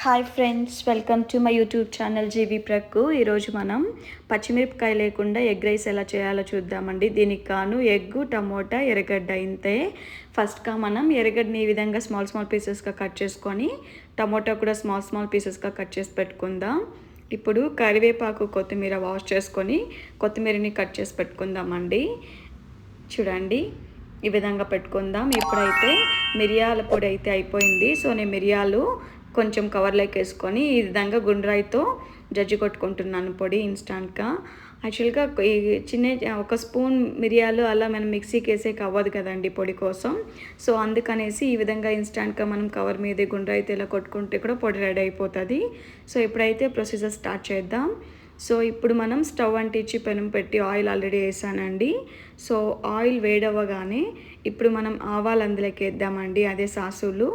Hi friends welcome to my YouTube channel జీవి ప్రక్కు ఈరోజు మనం పచ్చిమిరపకాయ లేకుండా ఎగ్ రైస్ ఎలా చేయాలో చూద్దామండి. దీనికి కాను ఎగ్గు టమోటా ఎర్రగడ్డ ఇంతే. ఫస్ట్గా మనం ఎర్రగడ్డని ఈ విధంగా స్మాల్ స్మాల్ పీసెస్గా కట్ చేసుకొని టమోటా కూడా స్మాల్ స్మాల్ పీసెస్గా కట్ చేసి పెట్టుకుందాం. ఇప్పుడు కరివేపాకు కొత్తిమీర వాష్ చేసుకొని కొత్తిమీరని కట్ చేసి పెట్టుకుందామండి. చూడండి. ఈ విధంగా పెట్టుకుందాం. ఇప్పుడైతే మిరియాల పొడి అయితే అయిపోయింది. సో నేను మిరియాలు కొంచెం కవర్లోకి వేసుకొని ఈ విధంగా గుండ్రాయితో జడ్జి కొట్టుకుంటున్నాను పొడి ఇన్స్టాంట్గా. యాక్చువల్గా ఈ చిన్న ఒక స్పూన్ మిరియాలు అలా మనం మిక్సీకి వేసేకి అవ్వదు కదండి పొడి కోసం. సో అందుకనేసి ఈ విధంగా ఇన్స్టాంట్గా మనం కవర్ మీద గుండ్రాయితో ఇలా కొట్టుకుంటే కూడా పొడి రెడీ అయిపోతుంది. సో ఇప్పుడైతే ప్రొసీజర్ స్టార్ట్ చేద్దాం. సో ఇప్పుడు మనం స్టవ్ అంటించి పెనం పెట్టి ఆయిల్ ఆల్రెడీ వేసానండి. సో ఆయిల్ వేడవ్వగానే ఇప్పుడు మనం ఆవాలు అందులోకి వేద్దామండి అదే సాసులు.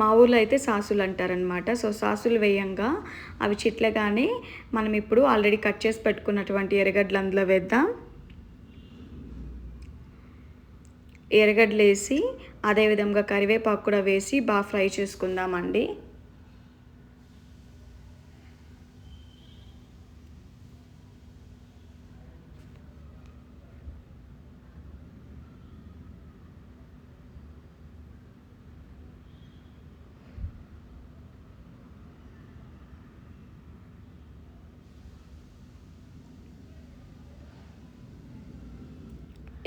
మా ఊర్లో అయితే సాసులు అంటారనమాట సో సాసులు వేయంగా అవి చిట్లగానే మనం ఇప్పుడు ఆల్రెడీ కట్ చేసి పెట్టుకున్నటువంటి ఎర్రగడ్డలు అందులో వేద్దాం. ఎర్రగడ్డలు వేసి అదేవిధంగా కరివేపాకు కూడా వేసి బాగా ఫ్రై చేసుకుందామండి.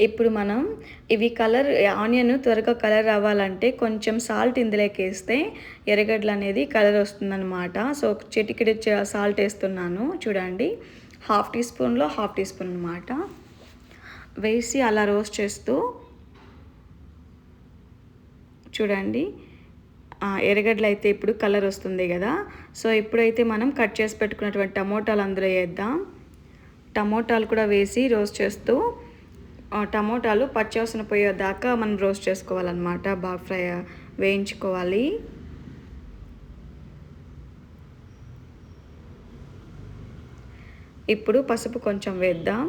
ఇప్పుడు మనం ఇవి కలర్ ఆనియన్ త్వరగా కలర్ రావాలంటే కొంచెం సాల్ట్ ఇందులోకి వేస్తే ఎర్రగడ్డలు అనేది కలర్ వస్తుందన్నమాట. సో చిటికిడి సాల్ట్ వేస్తున్నాను చూడండి. హాఫ్ టీ స్పూన్లో హాఫ్ టీ స్పూన్ అనమాట వేసి అలా రోస్ట్ చేస్తూ చూడండి. ఎర్రగడ్డలు అయితే ఇప్పుడు కలర్ వస్తుంది కదా. సో ఇప్పుడైతే మనం కట్ చేసి పెట్టుకున్నటువంటి టమోటాలు అందులో వేద్దాం. టమోటాలు కూడా వేసి రోస్ట్ చేస్తూ టమోటాలు పచ్చివాసన పోయేదాకా మనం రోస్ట్ చేసుకోవాలన్నమాట. బాగా ఫ్రై వేయించుకోవాలి. ఇప్పుడు పసుపు కొంచెం వేద్దాం.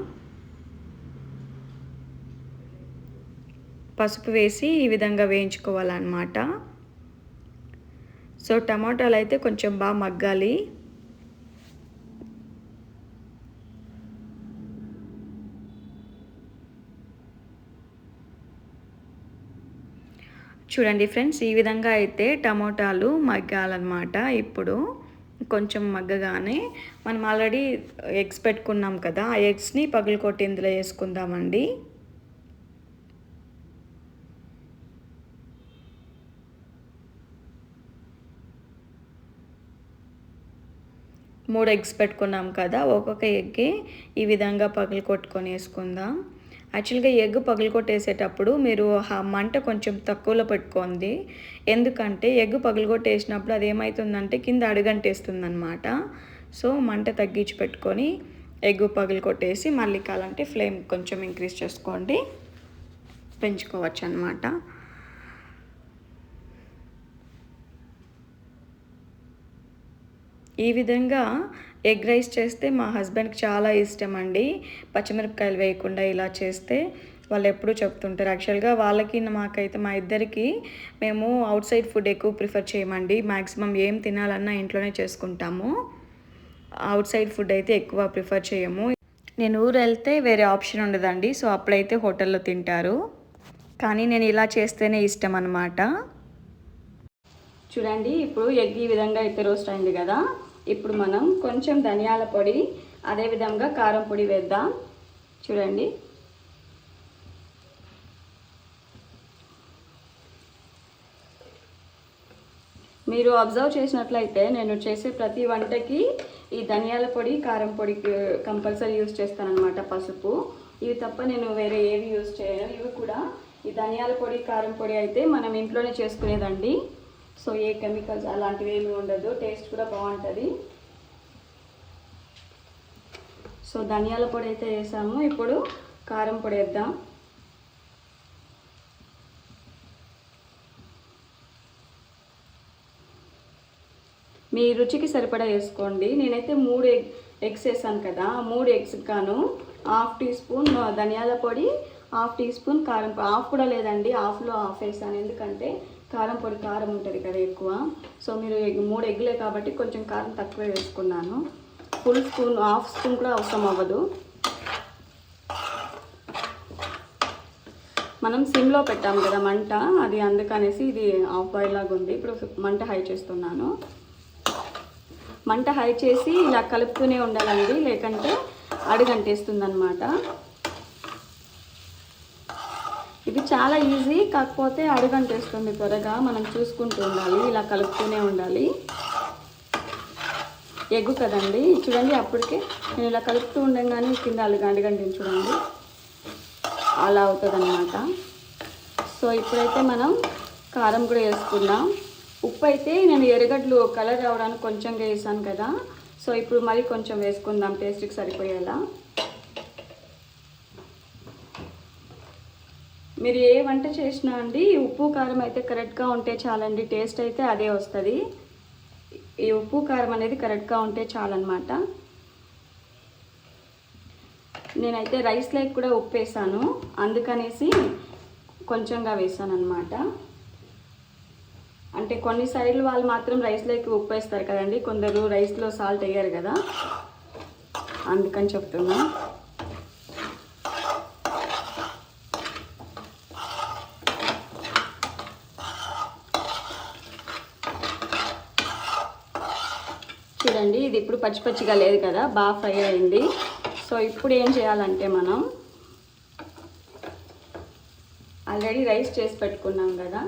పసుపు వేసి ఈ విధంగా వేయించుకోవాలన్నమాట. సో టమాటాలు అయితే కొంచెం బాగా మగ్గాలి. చూడండి ఫ్రెండ్స్ ఈ విధంగా అయితే టమోటాలు మగ్గాలన్నమాట. ఇప్పుడు కొంచెం మగ్గగానే మనం ఆల్రెడీ ఎగ్స్ పెట్టుకున్నాం కదా ఆ ఎగ్స్ని పగులు కొట్టి ఇందులో వేసుకుందామండి. మూడు ఎగ్స్ పెట్టుకున్నాం కదా ఒక్కొక్క ఎగ్కి ఈ విధంగా పగులు కొట్టుకొని వేసుకుందాం. యాక్చువల్గా ఎగ్ పగలుకొట్టేసేటప్పుడు మీరు ఆ మంట కొంచెం తక్కువలో పెట్టుకోండి. ఎందుకంటే ఎగ్ పగలుకొట్టేసినప్పుడు అది ఏమవుతుందంటే కింద అడుగంటేస్తుంది అనమాట సో మంట తగ్గించి పెట్టుకొని ఎగ్ పగులు కొట్టేసి మళ్ళీ కాలంటే ఫ్లేమ్ కొంచెం ఇంక్రీజ్ చేసుకోండి. పెంచుకోవచ్చు అనమాట ఈ విధంగా ఎగ్ రైస్ చేస్తే మా హస్బెండ్కి చాలా ఇష్టం అండి పచ్చిమిరపకాయలు వేయకుండా ఇలా చేస్తే వాళ్ళు ఎప్పుడూ చెప్తుంటారు. యాక్చువల్గా వాళ్ళకి మాకైతే మా ఇద్దరికి మేము అవుట్ సైడ్ ఫుడ్ ఎక్కువ ప్రిఫర్ చేయమండి. మ్యాక్సిమం ఏం తినాలన్నా ఇంట్లోనే చేసుకుంటాము. అవుట్ సైడ్ ఫుడ్ అయితే ఎక్కువ ప్రిఫర్ చేయము. నేను ఊరు వెళ్తే వేరే ఆప్షన్ ఉండదండి. సో అప్పుడైతే హోటల్లో తింటారు. కానీ నేను ఇలా చేస్తేనే ఇష్టం అనమాట చూడండి ఇప్పుడు ఎగ్ ఈ విధంగా అయితే రోస్ట్ అయింది కదా. ఇప్పుడు మనం కొంచెం ధనియాల పొడి అదేవిధంగా కారం పొడి వేద్దాం. చూడండి. మీరు అబ్జర్వ్ చేసినట్లయితే నేను చేసే ప్రతి వంటకి ఈ ధనియాల పొడి కారం పొడి కంపల్సరీ యూజ్ చేస్తానన్నమాట పసుపు. ఇవి తప్ప నేను వేరే ఏవి యూజ్ చేయను. ఇవి కూడా ఈ ధనియాల పొడి కారం పొడి అయితే మనం ఇంట్లోనే చేసుకునేదండి. సో ఏ కెమికల్స్ అలాంటివి ఏమి ఉండదు టేస్ట్ కూడా బాగుంటుంది. సో ధనియాల పొడి అయితే వేసాము ఇప్పుడు కారం పొడి వేద్దాం. మీ రుచికి సరిపడా వేసుకోండి. నేనైతే మూడు ఎగ్ ఎగ్స్ వేసాను కదా మూడు ఎగ్స్ గాను హాఫ్ టీ స్పూన్ ధనియాల పొడి హాఫ్ టీ స్పూన్ కారం హాఫ్ కూడా లేదండి హాఫ్లో హాఫ్ వేసాను ఎందుకంటే కారం పొడి కారం ఉంటుంది కదా ఎక్కువ. సో మీరు ఎగ్ మూడు ఎగ్లే కాబట్టి కొంచెం కారం తక్కువే వేసుకున్నాను. ఫుల్ స్పూన్ హాఫ్ స్పూన్ కూడా అవసరం అవ్వదు. మనం సిమ్లో పెట్టాము కదా మంట అది అందుకనేసి ఇది హాఫ్ బాయిల్ లాగా ఉంది. ఇప్పుడు మంట హై చేస్తున్నాను. మంట హై చేసి ఇలా కలుపుతూనే ఉండాలండి లేకంటే అడుగంటేస్తుంది అనమాట ఇది చాలా ఈజీ కాకపోతే అడుగంటేస్తుంది త్వరగా. మనం చూసుకుంటూ ఉండాలి ఇలా కలుపుతూనే ఉండాలి. ఎగ్గు కదండి. చూడండి అప్పటికే నేను ఇలా కలుపుతూ ఉండగానే కింద అడుగు చూడండి. అలా అవుతుందన్నమాట. సో ఇప్పుడైతే మనం కారం కూడా వేసుకుందాం. ఉప్పు అయితే నేను ఎర్రగడ్డలు కలర్ రావడానికి కొంచెం వేసాను కదా. సో ఇప్పుడు మరి కొంచెం వేసుకుందాం టేస్ట్కి సరిపోయేలా. మీరు ఏ వంట చేసినా అండి ఉప్పు కారం అయితే కరెక్ట్గా ఉంటే చాలండి టేస్ట్ అయితే అదే వస్తుంది. ఈ ఉప్పు కారం అనేది కరెక్ట్గా ఉంటే చాలన్నమాట. నేనైతే రైస్ లైక్ కూడా ఉప్పు వేసాను అందుకనేసి కొంచెంగా వేసాను అనమాట అంటే కొన్ని సైడ్లు వాళ్ళు మాత్రం రైస్ లైక్ ఉప్పు వేస్తారు కదండి కొందరు రైస్లో సాల్ట్ వేయరు కదా. అందుకని చెప్తున్నా చూడండి ఇది ఇప్పుడు పచ్చి పచ్చిగా లేదు కదా బాగా ఫ్రై అయింది. సో ఇప్పుడు ఏం చేయాలంటే మనం ఆల్రెడీ రైస్ చేసి పెట్టుకున్నాం కదా.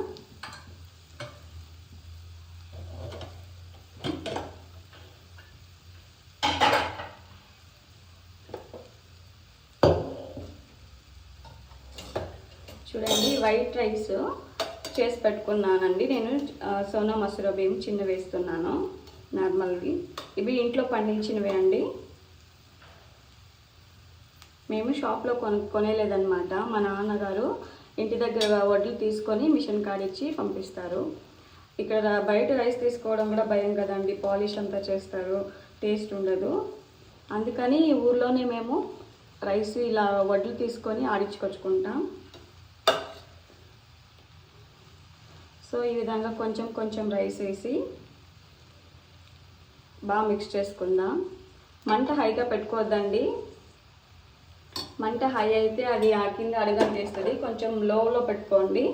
చూడండి వైట్ రైస్ చేసి పెట్టుకున్నానండి. నేను సోనా మసూర బియ్యం చిన్న వేస్తున్నాను. నార్మల్వి. ఇవి ఇంట్లో పండించినవే అండి. మేము షాప్లో కొను కొనేలేదన్నమాట. మా నాన్నగారు ఇంటి దగ్గర వడ్లు తీసుకొని మిషన్ కాడిచ్చి పంపిస్తారు. ఇక్కడ బయట రైస్ తీసుకోవడం కూడా భయం కదండి. పాలిష్ అంతా చేస్తారు. టేస్ట్ ఉండదు. అందుకని ఈ ఊర్లోనే మేము రైస్ ఇలా వడ్లు తీసుకొని ఆడించుకొచ్చుకుంటాం. సో ఈ విధంగా కొంచెం కొంచెం రైస్ వేసి బాగా మిక్స్ చేసుకుందాం. మంట హైగా పెట్టుకోవద్దండి. మంట హై అయితే అది ఆ కింద అడగంటేస్తుంది కొంచెం లోలో పెట్టుకోండి.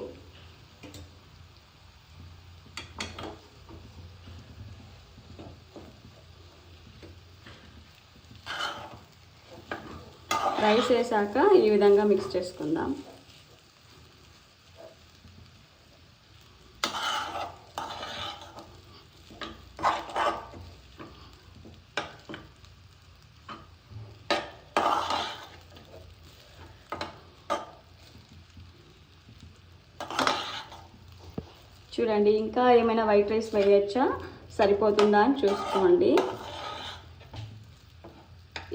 రైస్ వేసాక ఈ విధంగా మిక్స్ చేసుకుందాం. చూడండి ఇంకా ఏమైనా వైట్ రైస్ వేయచ్చా? సరిపోతుందా అని చూసుకోండి.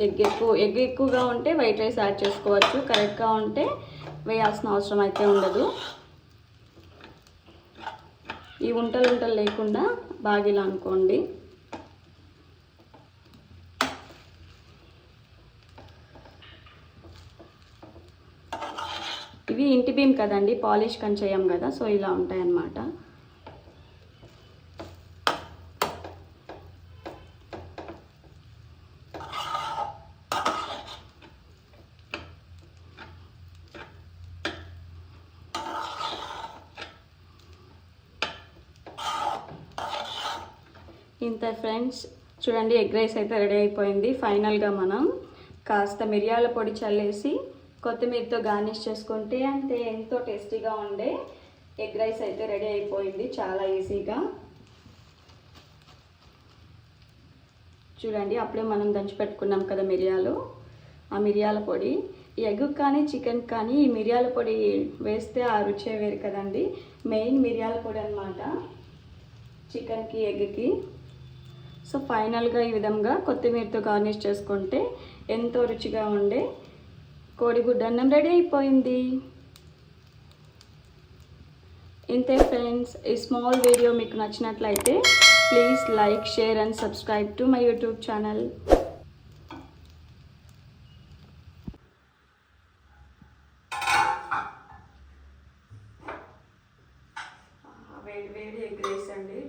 ఎగ్ ఎక్కువ ఎగ్ ఎక్కువగా ఉంటే వైట్ రైస్ యాడ్ చేసుకోవచ్చు. కరెక్ట్గా ఉంటే వేయాల్సిన అవసరం అయితే ఉండదు. ఈ ఉంటలు ఉంటలు లేకుండా బాగా అనుకోండి. ఇవి ఇంటి బియ్యం కదండి పాలిష్ కని చేయం కదా సో ఇలా ఉంటాయన్నమాట. ఇంత ఫ్రెండ్స్ చూడండి ఎగ్ రైస్ అయితే రెడీ అయిపోయింది. ఫైనల్గా మనం కాస్త మిరియాల పొడి చల్లేసి కొత్తిమీరతో గార్నిష్ చేసుకుంటే అంతే ఎంతో టేస్టీగా ఉండే ఎగ్ రైస్ అయితే రెడీ అయిపోయింది. చాలా ఈజీగా. చూడండి అప్పుడే మనం దంచి పెట్టుకున్నాం కదా మిరియాలు. ఆ మిరియాల పొడి. ఎగ్ కానీ చికెన్ కానీ ఈ మిరియాల పొడి వేస్తే ఆ రుచే వేరు కదండి. మెయిన్ మిరియాల పొడి అనమాట చికెన్కి ఎగ్కి. సో ఫైనల్గా ఈ విధంగా కొత్తిమీరతో గార్నిష్ చేసుకుంటే ఎంతో రుచిగా ఉండే కోడిగుడ్డ అన్నం రెడీ అయిపోయింది. ఇంతే ఫ్రెండ్స్ ఈ స్మాల్ వీడియో మీకు నచ్చినట్లయితే please like share and subscribe to my YouTube channel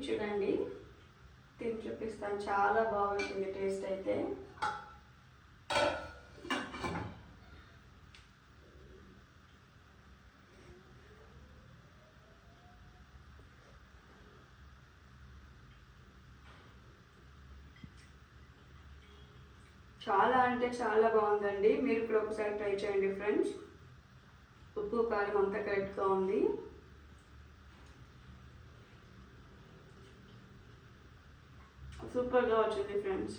చూడండి తిని చూపిస్తాను చాలా బాగుంటుంది టేస్ట్ అయితే. చాలా అంటే చాలా బాగుందండి. మీరు ఇప్పుడు ఒకసారి ట్రై చేయండి ఫ్రెండ్స్. ఉప్పు కారం అంతా కరెక్ట్గా ఉంది. super gorgeously friends.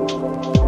Thank you